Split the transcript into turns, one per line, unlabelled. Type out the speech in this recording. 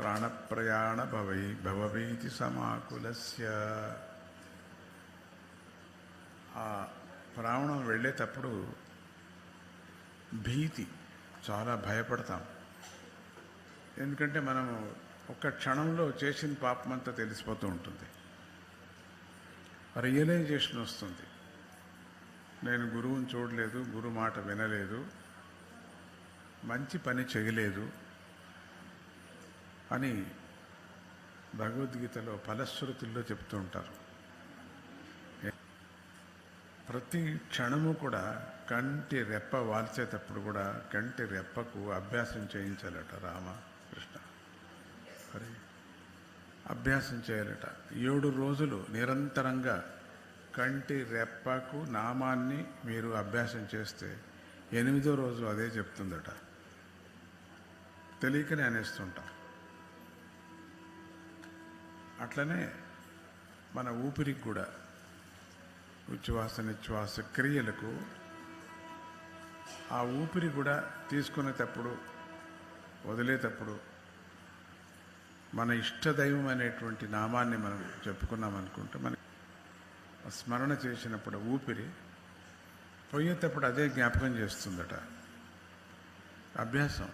ప్రాణప్రయాణ భవై భవభీతి సమాకులస్య. ఆ ప్రాణం వెళ్ళేటప్పుడు భీతి చాలా భయపడతాం. ఎందుకంటే మనము ఒక్క క్షణంలో చేసిన పాపం అంతా తెలిసిపోతూ ఉంటుంది. రియలైజేషన్ వస్తుంది. నేను గురువుని చూడలేదు గురు మాట వినలేదు మంచి పని చేయలేదు. అని భగవద్గీతలో ఫలశ్రుతుల్లో చెప్తూ ఉంటారు. ప్రతి క్షణము కూడా కంటి రెప్ప వాల్చేటప్పుడు కూడా కంటి రెప్పకు అభ్యాసం చేయించాలట రామ కృష్ణ మరి అభ్యాసం చేయాలట. ఏడు రోజులు నిరంతరంగా కంటి రెప్పకు నామాన్ని మీరు అభ్యాసం చేస్తే ఎనిమిదో రోజు అదే చెప్తుందట. తెలియకనే అనేస్తుంటాం. అట్లనే మన ఊపిరికి కూడా ఉచ్ఛ్వాస నిశ్వాస క్రియలకు ఆ ఊపిరి కూడా తీసుకునేటప్పుడు వదిలేటప్పుడు మన ఇష్టదైవం అనేటువంటి నామాన్ని మనం చెప్పుకున్నాం అనుకుంటే మన స్మరణ చేసినప్పుడు ఊపిరి పోయేటప్పుడు అదే జ్ఞాపకం చేస్తుందట. అభ్యాసం.